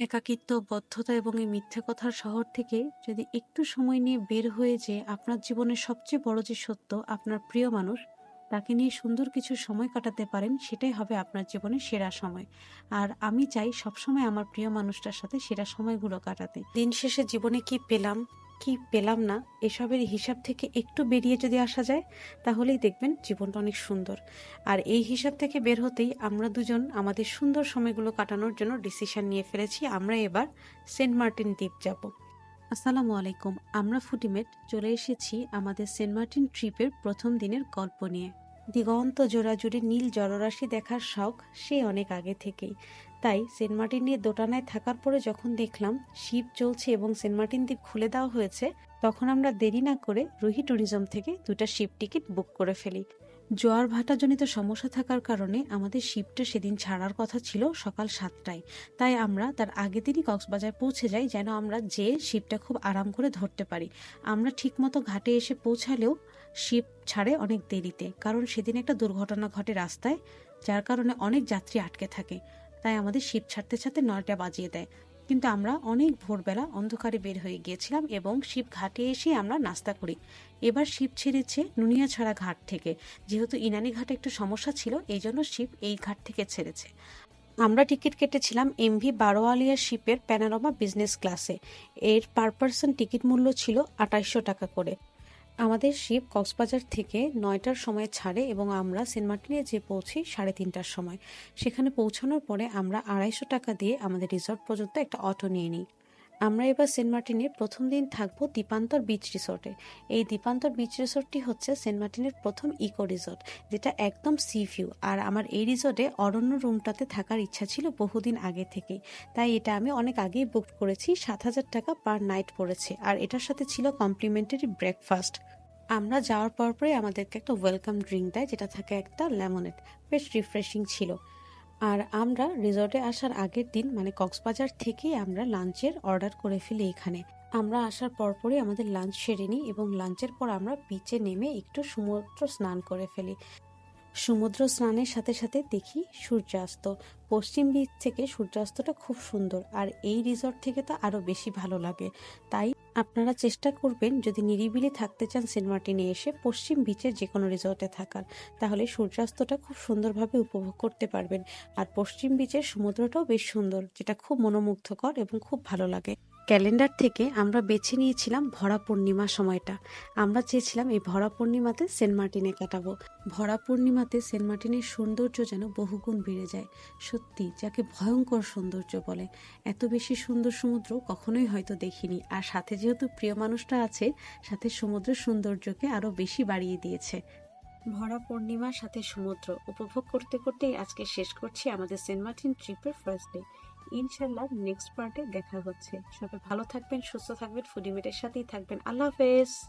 একাকিত্ব, বদ্ধতা এবং এই মিথ্যে কথার শহর থেকে যদি একটু সময় নিয়ে বের হয়ে যে আপনার জীবনের সবচেয়ে বড় যে সত্য, আপনার প্রিয় মানুষ, তাকে নিয়ে সুন্দর কিছু সময় কাটাতে পারেন, সেটাই হবে আপনার জীবনের সেরা সময়। আর আমি চাই সবসময় আমার প্রিয় মানুষটার সাথে সেরা সময়গুলো কাটাতে। দিন শেষে জীবনে কি পেলাম, কি পেলাম না, এসবের হিসাব থেকে একটু বেরিয়ে যদি আসা যায়, তাহলেই দেখবেন জীবনটা অনেক সুন্দর। আর এই হিসাব থেকে বের হতেই আমরা দুজন আমাদের সুন্দর সময়গুলো কাটানোর জন্য ডিসিশন নিয়ে ফেলেছি। আমরা এবার সেন্ট মার্টিন দ্বীপ যাব। আসসালামু আলাইকুম। আমরা ফুটিমেট চলে এসেছি আমাদের সেন্ট মার্টিন ট্রিপের প্রথম দিনের গল্প নিয়ে। দিগন্ত জোড়াজুড়ি নীল জলরাশি দেখার শখ সে অনেক আগে থেকেই। তাই সেন্ট মার্টিন নিয়ে দোটানায় থাকার পরে যখন দেখলাম শিপ চলছে এবং সেন্ট মার্টিন দ্বীপ খুলে দেওয়া হয়েছে, তখন আমরা দেরি না করে রুহি ট্যুরিজম থেকে দুটা শিপ টিকিট বুক করে ফেলি। জোয়ার ভাটাজনিত সমস্যা থাকার কারণে আমাদের শিপটা সেদিন ছাড়ার কথা ছিল সকাল সাতটায়। তাই আমরা তার আগের দিনই কক্সবাজার পৌঁছে যাই যেন আমরা যে শিপটা খুব আরাম করে ধরতে পারি। আমরা ঠিকমতো ঘাটে এসে পৌঁছালেও শিপ ছাড়ে অনেক দেরিতে, কারণ সেদিন একটা দুর্ঘটনা ঘটে রাস্তায়, যার কারণে অনেক যাত্রী আটকে থাকে। তাই আমাদের শিপ ছাড়তে ছাড়তে নয়টা বাজিয়ে দেয়। কিন্তু আমরা অনেক ভোরবেলা অন্ধকারে বের হয়ে গিয়েছিলাম এবং শিব ঘাটে এসে আমরা নাস্তা করি। এবার শিব ছেড়েছে নুনিয়াছড়া ঘাট থেকে। যেহেতু ইনানি ঘাটে একটু সমস্যা ছিল, এই জন্য শিব এই ঘাট থেকে ছেড়েছে। আমরা টিকিট কেটেছিলাম এমভি বারোয়ালিয়া শিপের প্যানারোমা বিজনেস ক্লাসে। এর পার পার্সন টিকিট মূল্য ছিল আঠাইশশো টাকা করে। আমাদের শিপ কক্সবাজার থেকে নয়টার সময় ছাড়ে এবং আমরা সেন্ট মার্টিনে যে পৌঁছি সাড়ে তিনটার সময়। সেখানে পৌঁছানোর পরে আমরা আড়াইশো টাকা দিয়ে আমাদের রিসর্ট পর্যন্ত একটা অটো নিয়ে নিই। আমরা এবার সেন্ট মার্টিনের প্রথম দিন থাকব দীপান্তর বিচ রিসোর্টে। এই দীপান্তর বিচ রিসোর্টটি হচ্ছে সেন্ট মার্টিনের প্রথম ইকো রিসোর্ট, যেটা একদম সি ভিউ। আর আমার এই রিসোর্টে অরণ্য রুমটাতে থাকার ইচ্ছা ছিল বহুদিন আগে থেকেই তাই এটা আমি অনেক আগেই বুক করেছি, সাত হাজার টাকা পার নাইট পড়েছে। আর এটার সাথে ছিল কমপ্লিমেন্টারি ব্রেকফাস্ট। আমরা যাওয়ার পরপরই আমাদেরকে একটা ওয়েলকাম ড্রিঙ্ক দেয়, যেটা থাকে একটা লেমনেড বেশ রিফ্রেশিং ছিল। আর আমরা রিসর্টে আসার আগের দিন মানে কক্সবাজার থেকেই আমরা লাঞ্চের অর্ডার করে ফেলি এখানে। আমরা আসার পরপরই আমাদের লাঞ্চ সেরে নিই এবং লাঞ্চের পর আমরা বিচে নেমে একটু সমুদ্র স্নান করে ফেলি। সমুদ্র স্নানের সাথে সাথে দেখি সূর্যাস্ত। পশ্চিম বিচ থেকে সূর্যাস্তটা খুব সুন্দর, আর এই রিসর্ট থেকে তো আরও বেশি ভালো লাগে। তাই আপনারা চেষ্টা করবেন যদি নিরিবিলি থাকতে চান সেন্ট মার্টিনে এসে পশ্চিম বিচের যে কোনো রিসর্টে থাকার, তাহলে সূর্যাস্তটা খুব সুন্দরভাবে উপভোগ করতে পারবেন। আর পশ্চিম বিচের সমুদ্রটাও বেশ সুন্দর, যেটা খুব মনোমুগ্ধকর এবং খুব ভালো লাগে। ক্যালেন্ডার থেকে আমরা বেছে নিয়েছিলাম ভরা পূর্ণিমা সময়টা। আমরা চেয়েছিলাম এই ভরা পূর্ণিমাতে সেন্ট মার্টিনে কাটাবো। ভরা পূর্ণিমাতে সেন্ট মার্টিনের সৌন্দর্য যেন বহুগুণ বেড়ে যায়। সত্যি, যাকে ভয়ঙ্কর সৌন্দর্য বলে। এত বেশি সুন্দর সমুদ্র কখনোই হয়তো দেখিনি। আর সাথে যেহেতু প্রিয় মানুষটা আছে, সাথে সমুদ্রের সৌন্দর্যকে আরও বেশি বাড়িয়ে দিয়েছে। ভরা পূর্ণিমার সাথে সমুদ্র উপভোগ করতে করতেই আজকে শেষ করছি আমাদের সেন্ট মার্টিন ট্রিপের ফার্স্ট ডে। ইনশাল্লাহ নেক্সট পার্টে দেখা হচ্ছে। সবাই ভালো থাকবেন, সুস্থ থাকবেন ফুডিমেটের সাথেই থাকবেন। আল্লাহ হাফেজ।